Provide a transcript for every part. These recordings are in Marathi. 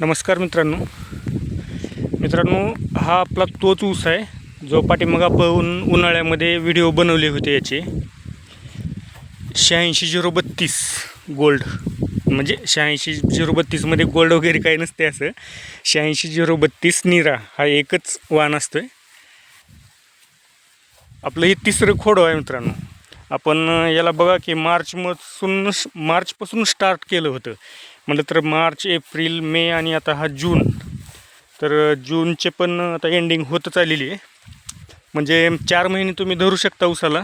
नमस्कार मित्रांनो. मित्रांनो हा आपला तोच ऊस आहे. जो पाठीमाग आपण उन्हाळ्यामध्ये व्हिडिओ बनवले होते याचे. शहाऐंशी झिरो बत्तीस गोल्ड म्हणजे शहाऐंशी झिरो बत्तीसमध्ये गोल्ड वगैरे काही नसते असं. शहाऐंशी झिरो बत्तीस निरा हा एकच वाण असतो आहे आपलं हे तिसरं खोडं आहे मित्रांनो. आपण याला बघा की मार्चमधून मार्चपासून स्टार्ट केलं होतं. म्हटलं तर मार्च एप्रिल मे आणि आता हा जून. तर जूनचे पण आता एंडिंग होतच आलेली आहे. म्हणजे चार महिने तुम्ही धरू शकता ऊसाला.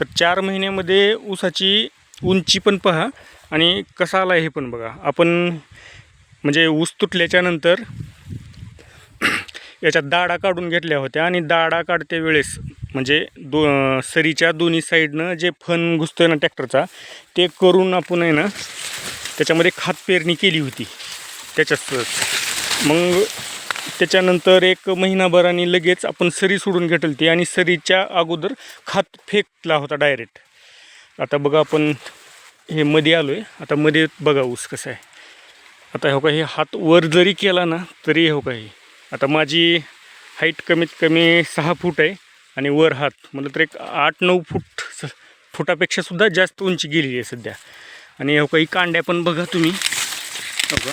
तर चार महिन्यामध्ये ऊसाची उंची पण पहा आणि कसा आला हे पण बघा. आपण म्हणजे ऊस तुटल्याच्यानंतर याच्या याच्यात दाडा काढून घेतल्या होत्या आणि दाडा काढते वेळेस म्हणजे दो सरीच्या दोन्ही साईडनं जे फन घुसतोय ना ट्रॅक्टरचा ते करून आपण आहे ना त्याच्यामध्ये खात पेरणी केली होती. त्याच्यात मग त्याच्यानंतर एक महिनाभराने लगेच आपण सरी सोडून घेतली ती आणि सरीच्या अगोदर खात फेकला होता डायरेक्ट आता बघा आपण हे मध्ये आलो आहे आता मध्ये बघा ऊस कसं आहे. आता हो का हे हात वर जरी केला ना तरी हो का हे. आता माझी हाईट कमीत कमी सहा फूट आहे आणि वर हात म्हटलं तर एक आठ नऊ फूट फुटापेक्षासुद्धा फुटापेक्षा सुद्धा जास्त उंची गेलेली आहे सध्या. आणि हो काही कांड्या पण बघा तुम्ही. हो का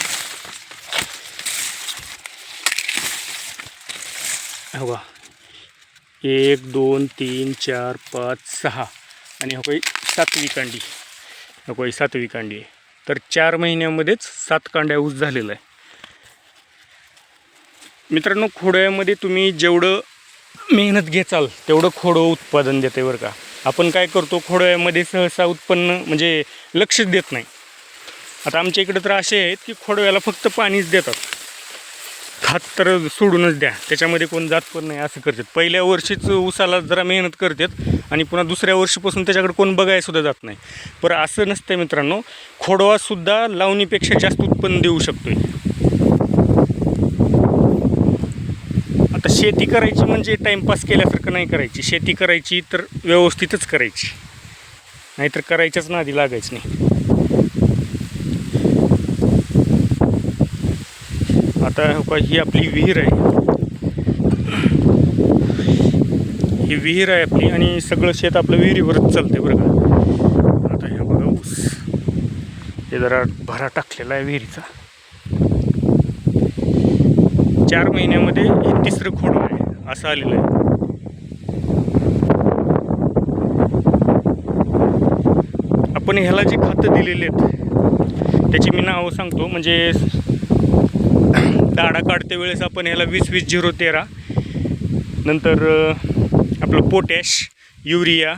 हो का एक दोन तीन चार पाच सहा. आणि हो काही सातवी कांडी. हो काही सातवी कांडी आहे. तर चार महिन्यामध्येच सात कांड्या ऊस झालेला आहे. मित्रांनो खोड्यामध्ये तुम्ही जेवढं मेहनत घेचाल तेवढं खोडं उत्पादन देते बरं का. आपण काय करतो खोडव्यामध्ये सहसा उत्पन्न म्हणजे लक्षच देत नाही. आता आमच्या इकडे तर असे आहेत की खोडव्याला फक्त पाणीच देतात. खात तर सोडूनच द्या त्याच्यामध्ये कोण जात पण नाही असं करतात. पहिल्या वर्षीच उसाला जरा मेहनत करतात आणि पुन्हा दुसऱ्या वर्षीपासून त्याच्याकडे कोण बघायसुद्धा जात नाही. पर असं नसतं मित्रांनो खोडवासुद्धा लावणीपेक्षा जास्त उत्पन्न देऊ शकतो आता शेती करायची म्हणजे टाईमपास केल्यासारखं नाही करायची. शेती करायची तर व्यवस्थितच करायची. नाहीतर करायच्याच नादी लागायचं नाही. आता हो का ही आपली विहीर आहे. ही विहीर आहे आपली आणि सगळं शेत आपलं विहिरीवरच चालतंय बरं का. आता हे बघा ऊस. हे जरा भरा टाकलेला आहे विहिरीचा. चार महिन्यामध्ये हे तिसरं खोड आहे. असं आलेलं आहे. आपण ह्याला जे खतं दिलेले आहेत त्याची मी नावं सांगतो. म्हणजे दाडा काढते वेळेस आपण ह्याला वीस वीस झिरो तेरा. नंतर आपलं पोटॅश युरिया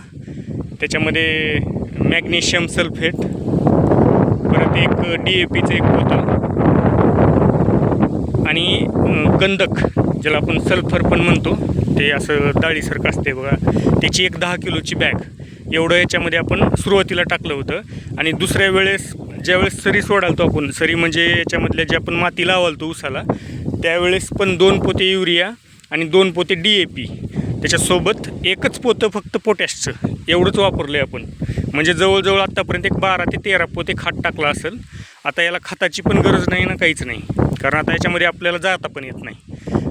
त्याच्यामध्ये मॅग्नेशियम सल्फेट परत एक डी ए पीचं एक होतं आणि कंदक गंधक ज्याला आपण सल्फर पण म्हणतो ते असं डाळीसारखं असते बघा. त्याची एक दहा किलोची बॅग. एवढं याच्यामध्ये आपण सुरुवातीला टाकलं होतं आणि दुसऱ्या वेळेस ज्यावेळेस सरी सोडालतो आपण सरी म्हणजे याच्यामधल्या जे आपण माती लावालतो उसाला त्यावेळेस पण दोन पोते युरिया आणि दोन पोते डी ए पी. त्याच्यासोबत एकच पोतं फक्त पोटॅशचं. एवढंच वापरलं आहे आपण. म्हणजे जवळजवळ आत्तापर्यंत एक बारा ते तेरा पोते खात टाकला असेल. आता याला खताची पण गरज नाही ना काहीच नाही. कारण आता याच्यामध्ये आपल्याला जाता पण येत नाही.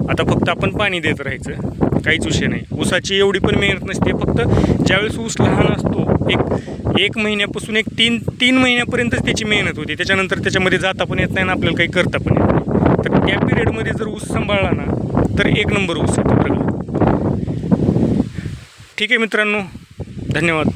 आता फक्त आपण पाणी देत राहायचं. काहीच विषय नाही. ऊसाची एवढी पण मेहनत नसते. फक्त ज्यावेळेस ऊस लहान असतो एक एक महिन्यापासून एक तीन तीन महिन्यापर्यंतच त्याची मेहनत होती. त्याच्यानंतर त्याच्यामध्ये जाता पण येत नाही ना आपल्याला काही करता पण येत नाही. तर त्या पिरियडमध्ये जर ऊस सांभाळला ना तर एक नंबर ऊस येतो ठीक आहे मित्रांनो. धन्यवाद.